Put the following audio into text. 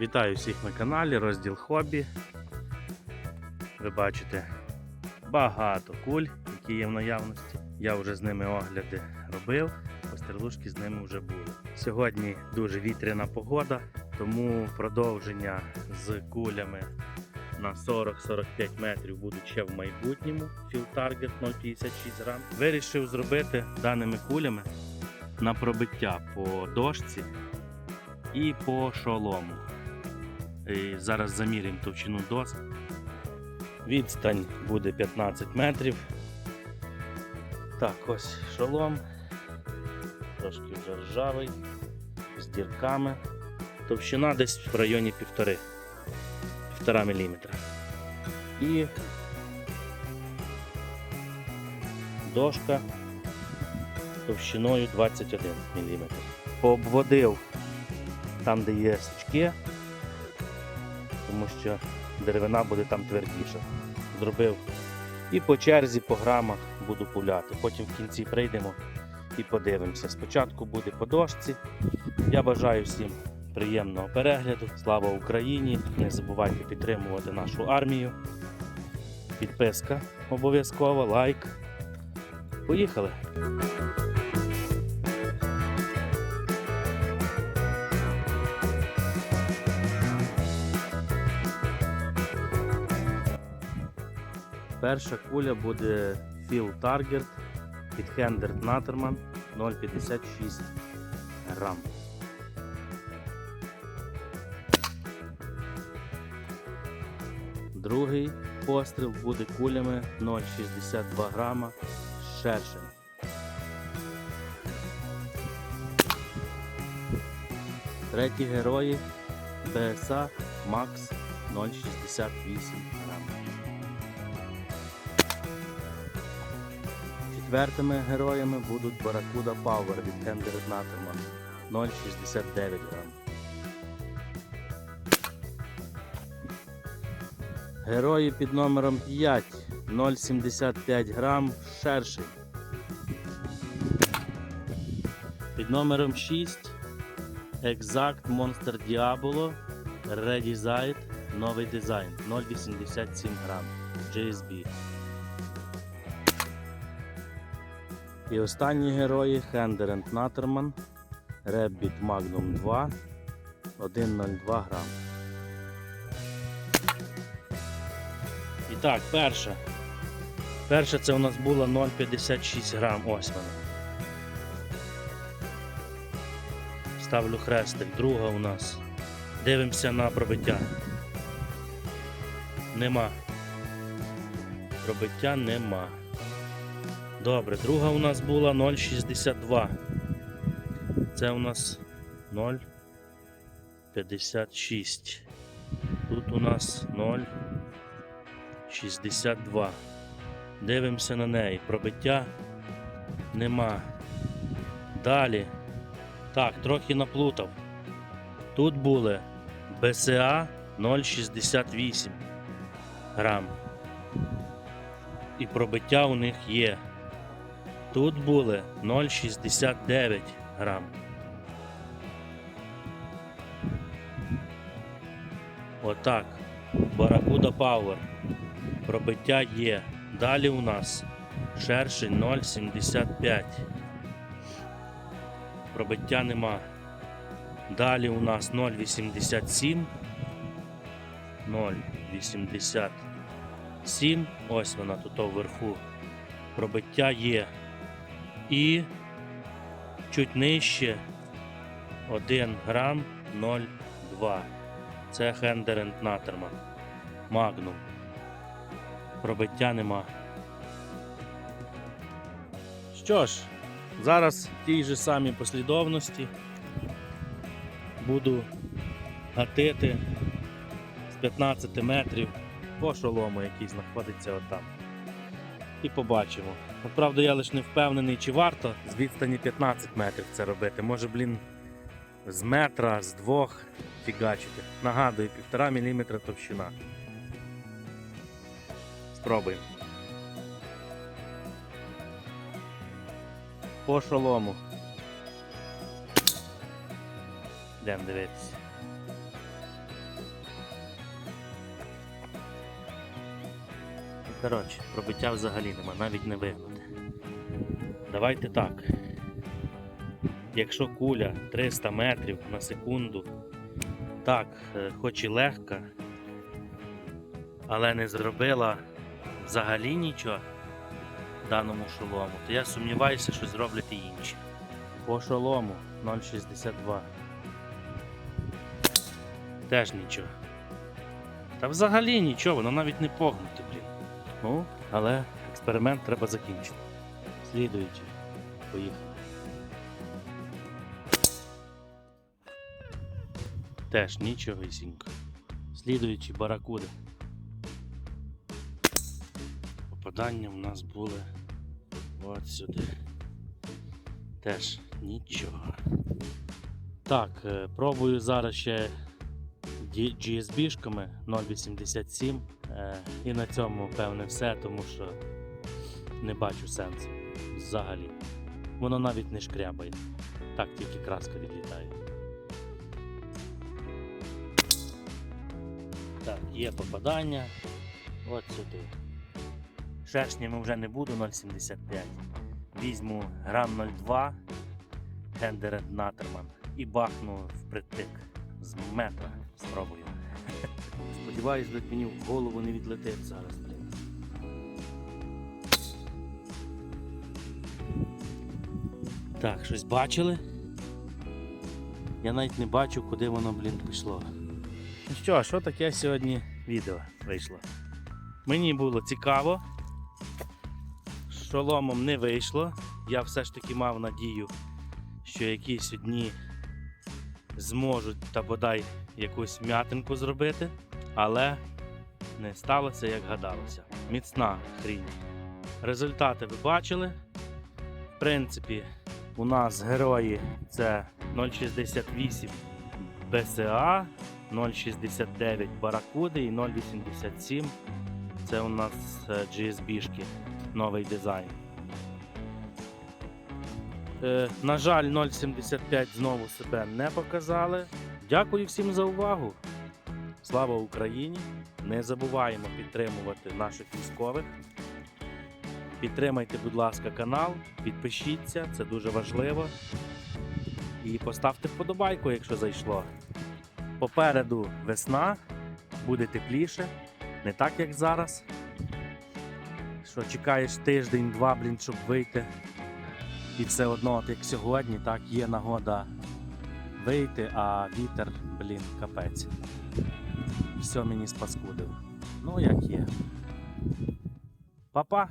Вітаю всіх на каналі, розділ хобі. Ви бачите багато куль, які є в наявності. Я вже з ними огляди робив, пострілушки з ними вже були. Сьогодні дуже вітряна погода, тому продовження з кулями на 40-45 метрів будуть ще в майбутньому. Target 0,56 грам. Вирішив зробити даними кулями на пробиття по дошці і по шолому. І зараз заміряємо товщину доск. Відстань буде 15 метрів. Так, ось шолом. Трошки вже ржавий, з дірками. Товщина десь в районі 1,5 1,5 мм. І дошка товщиною 21 мм. Пообводив там, де є сучки, тому що деревина буде там твердіша. Зробив і по черзі, по грамах буду пуляти. Потім в кінці прийдемо і подивимося. Спочатку буде по дошці. Я бажаю всім приємного перегляду. Слава Україні! Не забувайте підтримувати нашу армію. Підписка обов'язково, лайк. Поїхали! Перша куля буде Target від Hender Natterman 0,56 грам. Другий постріл буде кулями 0,62 грама шершень. Треті герої BSA Max 0,68 грам. Четвертими героями будуть Barracuda Power від Hender Natterman 0,69 грам. Герої під номером 5 0,75 грам шершень. Під номером 6 Exact Monster Diabolo Redesigned новий дизайн 0,87 грам JSB. І останні герої Hender and Natterman Rabbit Magnum 2 1,02 грам. І так, перша. Перша це у нас була 0,56 грам. Ось вона. Ставлю хрестик. Друга у нас. Дивимося на пробиття. Нема. Пробиття нема. Добре, друга у нас була 0,62. Це у нас 0,56. Тут у нас 0,62. Дивимося на неї. Пробиття нема. Далі. Так, трохи наплутав. Тут були БСА 0,68 грам. І пробиття у них є. Тут були 0,69 грам. Отак. Баракуда Power. Пробиття є. Далі у нас шершень 0,75. Пробиття нема. Далі у нас 0,87. 0,87. Ось вона тут вверху. Пробиття є. І чуть нижче 1 грам 0,2. Це and Natterman. Magnum. Пробиття нема. Що ж, зараз в тій же самій послідовності буду гатити з 15 метрів по шолому, який знаходиться отам. і побачимо. Правда, я лише не впевнений, чи варто з відстані 15 метрів це робити. Може, блін, з метра, з двох фігачити. Нагадую, 1,5 мм товщина. Спробуємо. По шолому. Йдемо дивитися. Коротше, пробиття взагалі нема, навіть не вигнути. Давайте так. Якщо куля 300 метрів на секунду, так, е, хоч і легка, але не зробила взагалі нічого даному шолому, то я сумніваюся, що зроблять і інші. По шолому 0,62. Теж нічого. Та взагалі нічого, воно навіть не погнуте, блін. Ну, але експеримент треба закінчити. Слідуючи. Поїхали. Теж нічогісінько. Слідуючі баракуди. Попадання в нас були от сюди. Теж нічого. Так, е, пробую зараз ще GSB-шками 0.87. Е, І на цьому, певне, все, тому що не бачу сенсу взагалі. Воно навіть не шкрябає. Так тільки краска відлітає. Так, є попадання. От сюди. Шершнями вже не буду 0,75. Візьму грам 0,2 Хендер Натерман і бахну впритик з метра. Спробую. Сподіваюсь, блядь, мені в голову не відлетить зараз, блін. Так, щось бачили? Я навіть не бачу, куди воно, блін, пішло. Ну що, що таке сьогодні відео вийшло? Мені було цікаво. Шоломом не вийшло. Я все ж таки мав надію, що якісь дні зможуть та бодай якусь м'ятинку зробити, але не сталося, як гадалося. Міцна хрінь. Результати ви бачили. В принципі, у нас герої це 0,68 БСА, 0,69 Баракуди і 0,87. Це у нас е, GSB-шки, новий дизайн. Е, на жаль, 0,75 знову себе не показали. Дякую всім за увагу. Слава Україні! Не забуваємо підтримувати наших військових. Підтримайте, будь ласка, канал, підпишіться, це дуже важливо. І поставте вподобайку, якщо зайшло. Попереду весна, буде тепліше, не так як зараз. Що чекаєш тиждень-два, блін, щоб вийти. І все одно, от як сьогодні, так є нагода вийти, а вітер, блін, капець. Все мені спаскудив. Ну, як є. Па-па!